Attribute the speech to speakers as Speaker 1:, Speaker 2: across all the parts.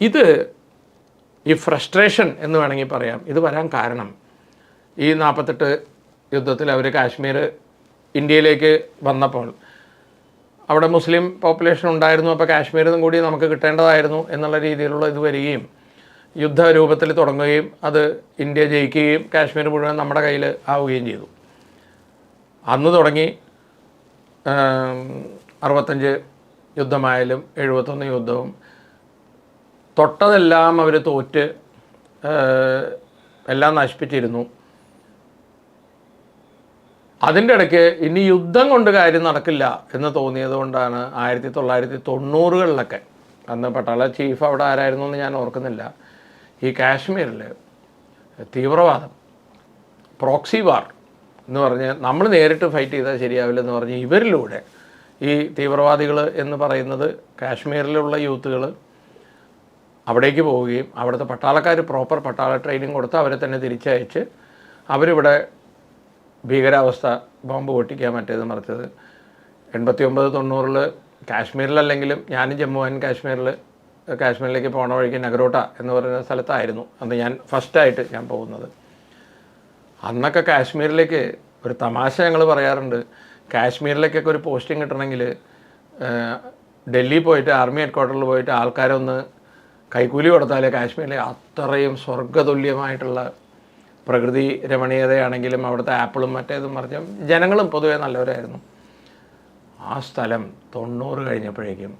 Speaker 1: ഇത് ഈ ഫ്രസ്ട്രേഷൻ എന്ന് വേണമെങ്കിൽ പറയാം. ഇത് വരാൻ കാരണം. ഈ നാൽപ്പത്തെട്ട് യുദ്ധത്തിൽ അവർ കാശ്മീർ ഇന്ത്യയിലേക്ക് വന്നപ്പോൾ അവിടെ മുസ്ലിം പോപ്പുലേഷൻ ഉണ്ടായിരുന്നു. അപ്പോൾ കാശ്മീരിൽ നിന്നും കൂടി നമുക്ക് കിട്ടേണ്ടതായിരുന്നു എന്നുള്ള രീതിയിലുള്ള ഇത് വരികയും യുദ്ധ രൂപത്തിൽ തുടങ്ങുകയും അത് ഇന്ത്യ ജയിക്കുകയും കാശ്മീർ മുഴുവൻ നമ്മുടെ കയ്യിൽ ആവുകയും ചെയ്തു. അന്ന് തുടങ്ങി അറുപത്തഞ്ച് യുദ്ധമായാലും എഴുപത്തൊന്ന് യുദ്ധവും തൊട്ടതെല്ലാം അവർ തോറ്റ് എല്ലാം നശിപ്പിച്ചിരുന്നു. അതിന്റെ ഇടയ്ക്ക് ഇനി യുദ്ധം കൊണ്ട് കാര്യം നടക്കില്ല എന്ന് തോന്നിയത് കൊണ്ടാണ് ആയിരത്തി തൊള്ളായിരത്തി തൊണ്ണൂറുകളിലൊക്കെ അന്ന് പട്ടാള ചീഫ് അവിടെ ആരായിരുന്നു എന്ന് ഞാൻ ഓർക്കുന്നില്ല. ഈ കാശ്മീരിൽ തീവ്രവാദം പ്രോക്സി വാർ എന്ന് പറഞ്ഞ് നമ്മൾ നേരിട്ട് ഫൈറ്റ് ചെയ്താൽ ശരിയാവില്ല എന്ന് പറഞ്ഞ് ഇവരിലൂടെ ഈ തീവ്രവാദികൾ എന്ന് പറയുന്നത് കാശ്മീരിലുള്ള യൂത്തുകൾ അവിടേക്ക് പോവുകയും അവിടുത്തെ പട്ടാളക്കാർ പ്രോപ്പർ പട്ടാള ട്രെയിനിങ് കൊടുത്ത് അവരെ തന്നെ തിരിച്ചയച്ച് അവരിവിടെ ഭീകരാവസ്ഥ ബോംബ് പൊട്ടിക്കാൻ മറ്റേത് മറിച്ചത്. എൺപത്തി ഒമ്പത് തൊണ്ണൂറിൽ കാശ്മീരിലല്ലെങ്കിലും ഞാനും ജമ്മു ആൻഡ് കാശ്മീരിൽ കാശ്മീരിലേക്ക് പോണ വഴിക്ക് നഗരോട്ട എന്ന് പറയുന്ന സ്ഥലത്തായിരുന്നു അന്ന് ഞാൻ ഫസ്റ്റായിട്ട് ഞാൻ പോകുന്നത്. അന്നൊക്കെ കാശ്മീരിലേക്ക് ഒരു തമാശ ഞങ്ങൾ പറയാറുണ്ട്. കാശ്മീരിലേക്കൊക്കെ ഒരു പോസ്റ്റിംഗ് കിട്ടണമെങ്കിൽ ഡൽഹി പോയിട്ട് ആർമി ഹെഡ് ക്വാർട്ടറിൽ പോയിട്ട് ആൾക്കാരൊന്ന് കൈക്കൂലി കൊടുത്താലേ കാശ്മീരിലെ അത്രയും സ്വർഗതുല്യമായിട്ടുള്ള പ്രകൃതി രമണീയതയാണെങ്കിലും അവിടുത്തെ ആപ്പിളും മറ്റേതും മറിച്ചും ജനങ്ങളും പൊതുവെ നല്ലവരായിരുന്നു. ആ സ്ഥലം തൊണ്ണൂറ് കഴിഞ്ഞപ്പോഴേക്കും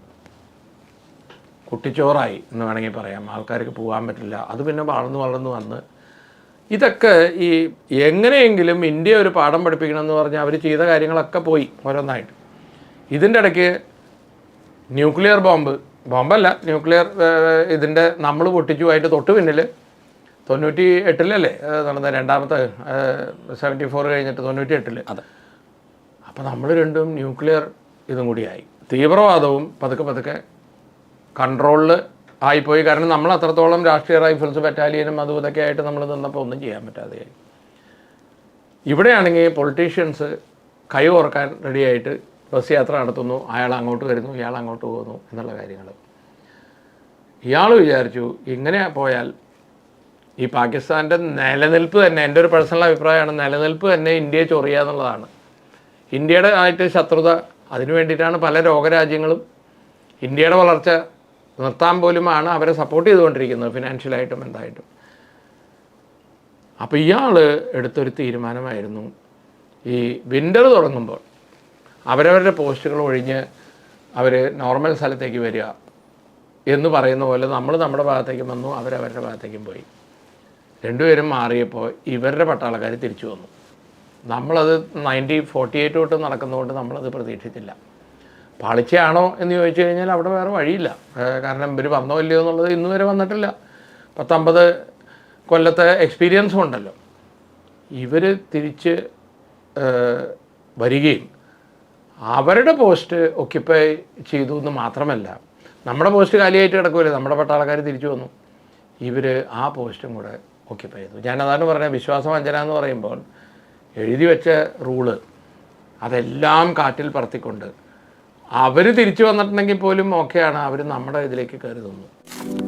Speaker 1: കുട്ടിച്ചോറായി എന്ന് വേണമെങ്കിൽ പറയാം. ആൾക്കാർക്ക് പോകാൻ പറ്റില്ല. അത് പിന്നെ വളർന്നു വളർന്നു വന്ന് ഇതൊക്കെ ഈ എങ്ങനെയെങ്കിലും ഇന്ത്യ ഒരു പാഠം പഠിപ്പിക്കണം എന്ന് പറഞ്ഞാൽ അവർ ചെയ്ത കാര്യങ്ങളൊക്കെ പോയി ഓരോന്നായിട്ട്. ഇതിന്റെ ഇടയ്ക്ക് ന്യൂക്ലിയർ ബോംബ് ബോംബല്ല ന്യൂക്ലിയർ ഇതിന്റെ നമ്മൾ പൊട്ടിച്ചുമായിട്ട് തൊട്ട് പിന്നിൽ തൊണ്ണൂറ്റി എട്ടിലല്ലേ നടന്ന രണ്ടാമത്തെ സെവന്റി ഫോർ കഴിഞ്ഞിട്ട് തൊണ്ണൂറ്റി എട്ടിൽ
Speaker 2: അതെ.
Speaker 1: അപ്പോൾ നമ്മൾ രണ്ടും ന്യൂക്ലിയർ ഇതും കൂടിയായി തീവ്രവാദവും പതുക്കെ പതുക്കെ കൺട്രോളിൽ ആയിപ്പോയി. കാരണം നമ്മൾ അത്രത്തോളം രാഷ്ട്രീയ റൈഫിൾസ് ബറ്റാലിയനും അതും ഇതൊക്കെ ആയിട്ട് നമ്മൾ നിന്നപ്പോൾ ഒന്നും ചെയ്യാൻ പറ്റാതെയായി. ഇവിടെയാണെങ്കിൽ പൊളിറ്റീഷ്യൻസ് കൈ ഓർക്കാൻ റെഡിയായിട്ട് ബസ് യാത്ര നടത്തുന്നു അയാൾ അങ്ങോട്ട് വരുന്നു ഇയാൾ അങ്ങോട്ട് പോകുന്നു എന്നുള്ള കാര്യങ്ങൾ. ഇയാൾ വിചാരിച്ചു ഇങ്ങനെ പോയാൽ ഈ പാകിസ്ഥാന്റെ നിലനിൽപ്പ് തന്നെ എന്റെ ഒരു പേഴ്സണൽ അഭിപ്രായമാണ് നിലനിൽപ്പ് തന്നെ ഇന്ത്യയെ ചൊറിയുക എന്നുള്ളതാണ്. ഇന്ത്യയുടെ ആയിട്ട് ശത്രുത അതിനു വേണ്ടിയിട്ടാണ് പല ലോകരാജ്യങ്ങളും ഇന്ത്യയുടെ വളർച്ച നിർത്താൻ പോലുമാണ് അവരെ സപ്പോർട്ട് ചെയ്തുകൊണ്ടിരിക്കുന്നത് ഫിനാൻഷ്യലായിട്ടും എന്തായിട്ടും. അപ്പോൾ ഇയാൾ എടുത്തൊരു തീരുമാനമായിരുന്നു. ഈ വിന്റർ തുടങ്ങുമ്പോൾ അവരവരുടെ പോസ്റ്റുകൾ ഒഴിഞ്ഞ് അവർ നോർമൽ സ്ഥലത്തേക്ക് വരിക എന്ന് പറയുന്ന പോലെ നമ്മൾ നമ്മുടെ ഭാഗത്തേക്കും വന്നു അവരവരുടെ ഭാഗത്തേക്കും പോയി. രണ്ടുപേരും മാറിയപ്പോൾ ഇവരുടെ പട്ടാളക്കാർ തിരിച്ചു വന്നു. നമ്മളത് നയന്റി ഫോർട്ടി എയ്റ്റ് തൊട്ട് നടക്കുന്നതുകൊണ്ട് നമ്മളത് പ്രതീക്ഷിച്ചില്ല. പാളിച്ചയാണോ എന്ന് ചോദിച്ചു കഴിഞ്ഞാൽ അവിടെ വേറെ വഴിയില്ല. കാരണം ഇവർ വന്നോ ഇല്ലയോ എന്നുള്ളത് ഇന്ന് വരെ വന്നിട്ടില്ല. പത്തമ്പത് കൊല്ലത്തെ എക്സ്പീരിയൻസും ഉണ്ടല്ലോ. ഇവർ തിരിച്ച് വരികയും അവരുടെ പോസ്റ്റ് ഒക്യുപ്പൈ ചെയ്തു എന്ന് മാത്രമല്ല നമ്മുടെ പോസ്റ്റ് കാലിയായിട്ട് കിടക്കുമല്ലേ നമ്മുടെ പട്ടാളക്കാർ തിരിച്ചു വന്നു. ഇവർ ആ പോസ്റ്റും കൂടെ ഒക്യുപ്പൈ ചെയ്തു. ഞാനതാണ് പറഞ്ഞത് വിശ്വാസവഞ്ചന എന്ന് പറയുമ്പോൾ എഴുതി വെച്ച റൂൾ അതെല്ലാം കാറ്റിൽ പറത്തിക്കൊണ്ട് അവർ തിരിച്ചു വന്നിട്ടുണ്ടെങ്കിൽ പോലും ഓക്കെയാണ് അവർ നമ്മുടെ ഇതിലേക്ക് കയറി തന്നു